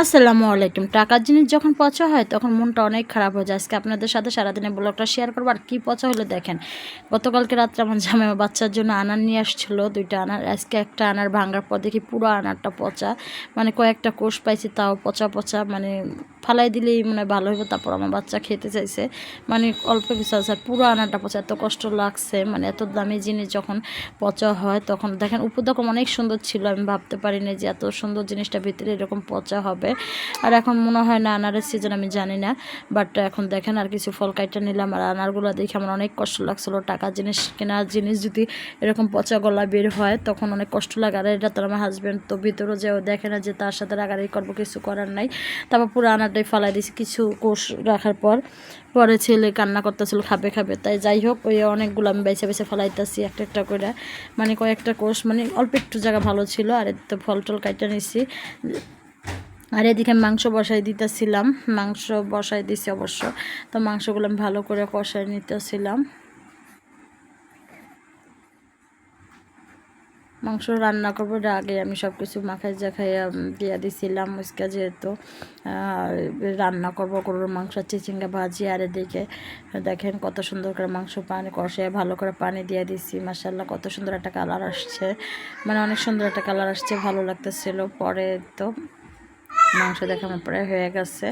আসসালামু আলাইকুম। টাকার জিনিস যখন পচা হয়, তখন মনটা অনেক খারাপ হয়ে যায়। আজকে আপনাদের সাথে সারাদিনের ব্লগটা শেয়ার করব। আর কী পচা হলে দেখেন, গতকালকে রাত্রে আমার আমার বাচ্চার জন্য আনার নিয়ে আসছিল, দুইটা আনার। আজকে একটা আনার ভাঙার পর দেখি পুরো আনারটা পচা। মানে কয়েকটা কোষ পাইছি, তাও পচা পচা। মানে ফালাই দিলেই মনে ভালো হইব, তারপর আমার বাচ্চা খেতে চাইছে। মানে অল্প কিছু আছে পুরো আনারটা পচা। এত কষ্ট লাগছে মানে এত দামি জিনিস যখন পচা হয়, তখন দেখেন উপদকম অনেক সুন্দর ছিল। আমি ভাবতে পারিনি যে এত সুন্দর জিনিসটা ভিতরে এরকম পচা হবে। আর এখন মনে হয় না আনারের সিজন আমি জানি না। বাট এখন দেখেন আর কিছু ফল কাইটা নিলাম। আর আনারগুলো দেখে আমার অনেক কষ্ট লাগছিল। টাকা জিনিস কেনার জিনিস যদি এরকম পচা গলা বের হয়, তখন অনেক কষ্ট লাগে। আর এটা তো আমার হাজব্যান্ড তো ভিতরে যেও দেখে না যে তার সাথে রাগারাগি করব, কিছু করার নাই। তারপর পুরো আনারটাই ফালাই দিয়েছি কিছু কোষ রাখার পর। পরে ছেলে কান্না করতেছিল, খাবে খাবে। তাই যাই হোক, ওই অনেকগুলো আমি বেছে বেছে ফলাইতেছি একটা একটা করে। মানে কয়েকটা কোষ মানে অল্প একটু জায়গা ভালো ছিল। আর তো ফল টল কাইটা নিছি। আর এদিকে মাংস বসাই দিতেছিলাম। মাংস বসাই দিছি অবশ্য। তো মাংসগুলো আমি ভালো করে কষাই নিতেছিলাম। মাংস রান্না করব আগে আমি সব কিছু মাখাই জাখাই দিয়ে দিছিলাম উস্কা যেহেতু। রান্না করব গরুর মাংস, চিচিঙ্গা ভাজি, আর এদিকে দেখেন কত সুন্দর করে মাংস পানি কষে ভালো করে পানি দিয়ে দিছি। মাসাল্লাহ কত সুন্দর একটা কালার আসছে। মানে অনেক সুন্দর একটা কালার আসছে, ভালো লাগতেছিল। পরে তো মাংস দেখানোর পরে হয়ে গেছে।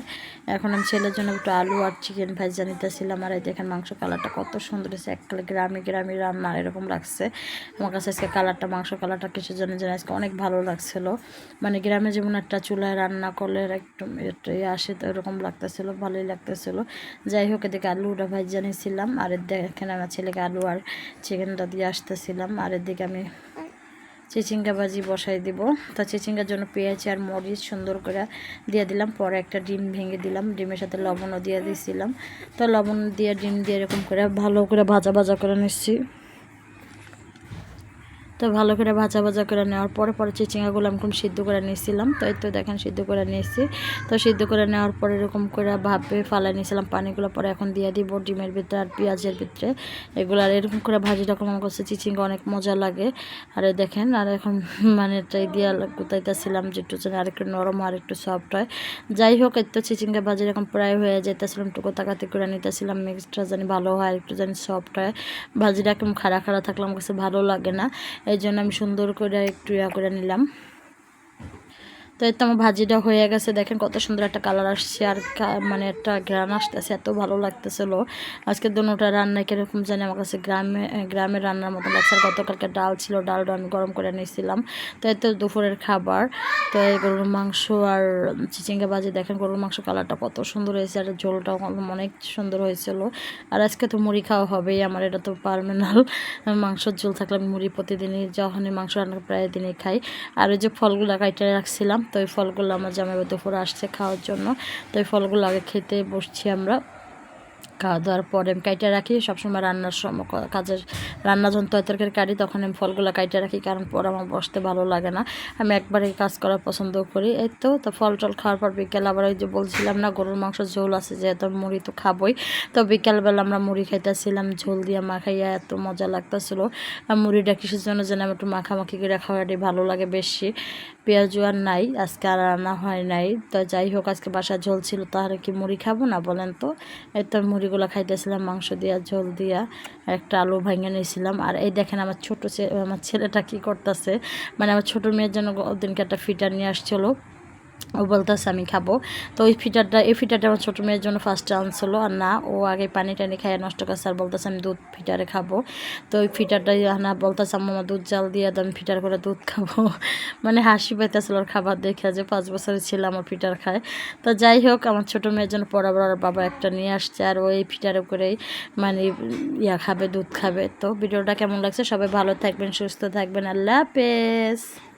এখন আমি ছেলের জন্য একটু আলু আর চিকেন ভাজা নিতেছিলাম আর এই দেখেন মাংস কালারটা কত সুন্দর হয়েছে এককালে গ্রামে গ্রামে রান্না এরকম লাগছে। আমার কাছে আজকে কালারটা মাংস কালারটা কিছু জন্য যেন আজকে অনেক ভালো লাগছিল। মানে গ্রামে যেমন একটা চুলায় রান্না করলে একটু ইয়ে আসে, তো এরকম লাগতেছিল, ভালোই লাগতেছিল। যাই হোক, এদিকে আলুটা ভাজা নিয়েছিলাম আর এর দেখেন আমার ছেলেকে আলু আর চিকেনটা দিয়ে আসতেছিলাম। আর এদিকে আমি চিচিঙ্গা ভাজি বসাই দিব। তো চিচিঙ্গার জন্য পেঁয়াজ আর মরিচ সুন্দর করে দিয়ে দিলাম। পরে একটা ডিম ভেঙে দিলাম। ডিমের সাথে লবণও দিয়ে দিয়েছিলাম তো লবণ দিয়ে ডিম দিয়ে এরকম করে ভালো করে ভাজা ভাজা করে নিচ্ছি। তো ভালো করে ভাজা ভাজা করে নেওয়ার পরে পরে চিচিঙ্গাগুলো আমি সিদ্ধ করে নিয়েছিলাম। তো এই তো দেখেন সিদ্ধ করে নিয়েছি। তো সিদ্ধ করে নেওয়ার পরে এরকম করে ভাবে ফালাই নিয়েছিলাম। পানিগুলো পরে এখন দিয়ে দিব ডিমের ভিতরে আর পেঁয়াজের ভিতরে। এগুলো আর এরকম করে ভাজি রকম আমার কাছে চিচিঙ্গা অনেক মজা লাগে। আর দেখেন, আর এখন মানে এটাই দিয়ে গুতাইতেছিলাম যে একটু আর একটু নরম আর একটু সফট হয়। যাই হোক, এই তো চিচিঙ্গা ভাজি এরকম প্রায় হয়ে যেতেছিলাম একটু কোতাকাতি করে নিতেছিলাম। মিক্সটা জানি ভালো হয়, একটু জানি সফট হয়। ভাজিটা একদম খাড়া খাড়া থাকলে আমার কাছে ভালো লাগে না। এই জন্য আমি সুন্দর করে একটু ইয়া করে নিলাম। তো তো আমার ভাজিটা হয়ে গেছে। দেখেন কত সুন্দর একটা কালার আসছে আর মানে একটা গ্রাম আসতেছে, এত ভালো লাগতেছিল। আজকে দুটা রান্না কীরকম জানি আমার কাছে গ্রামে গ্রামের রান্নার মতো লাগছে। আর গতকালকে ডাল ছিল ডালটা আমি গরম করে নিয়েছিলাম। তো এত দুপুরের খাবার। তো এই গরুর মাংস আর চিচিঙ্গা ভাজি, দেখেন গরুর মাংস কালারটা কত সুন্দর হয়েছে আর ঝোলটাও অনেক সুন্দর হয়েছিল। আর আজকে তো মুড়ি খাওয়া হবেই, আমার এটা তো পারমেনাল। মাংসর ঝোল থাকলে আমি মুড়ি প্রতিদিনই, যখনই মাংস রান্না প্রায় দিনই খাই। আর ওই যে ফলগুলো কাইটে রাখছিলাম তো এই ফলগুলো আমার জামাইবাদ দুপুরে আসছে খাওয়ার জন্য। তো এই ফলগুলো আগে খেতে বসছি আমরা। খাওয়া দাওয়ার পরে আমি কাইটে রাখি, সবসময় রান্নার সময় কাজের রান্না যখন তরকারি কাটি তখন আমি ফলগুলো কাইটে রাখি কারণ পরে আমার বসতে ভালো লাগে না। আমি একবারে কাজ করা পছন্দ করি। এই তো তো ফল টল খাওয়ার পর বিকেল আবার ওই যে বলছিলাম না, গরুর মাংস ঝোল আছে যেহেতু মুড়ি তো খাবই। তো বিকেলবেলা আমরা মুড়ি খাইতেছিলাম, ঝোল দিয়ে মাখাইয়া এত মজা লাগতেছিল। মুড়িটা কিসের জন্য যেন আমি একটু মাখামাখি করে খাওয়াটাই ভালো লাগে বেশি। পেঁয়াজু আর নাই, আজকে আর রান্না হয় নাই। তো যাই হোক, আজকে বাসার ঝোল ছিল, তাহলে কি মুড়ি খাব না বলেন তো? এই তো মুড়িগুলো খাইতেছিলাম, মাংস দিয়া, ঝোল দিয়া একটা আলু ভাঙিয়ে নিয়েছিলাম। আর এই দেখেন আমার ছোটো আমার ছেলেটা কি করতেছে। মানে আমার ছোটো মেয়ের জন্য ওদিনকে একটা ফিটার নিয়ে আসছিল। ও বলতেছে, আমি খাব। তো ওই ফিটারটা, এই ফিটারটা আমার ছোটো মেয়ের জন্য ফার্স্ট চান্স হলো। আর না, ও আগে পানি টানি খাইয়ে নষ্ট করছে আর বলতেছে, আমি দুধ ফিটারে খাব। তো ওই ফিটারটা না বলতেছে আমার দুধ জাল দিয়ে আমি ফিটার করে দুধ খাব। মানে হাসি পাইতেছিল ওর খাবার দেখে যে পাঁচ বছরের ছিল আমার ফিটার খায়। তো যাই হোক, আমার ছোটো মেয়ের জন্য পড়াবার বাবা একটা নিয়ে আসছে, আর ওই ফিটারে করেই মানে ইয়া খাবে, দুধ খাবে। তো ভিডিওটা কেমন লাগছে? সবাই ভালো থাকবেন, সুস্থ থাকবেন। আল্লাহ হাফেজ।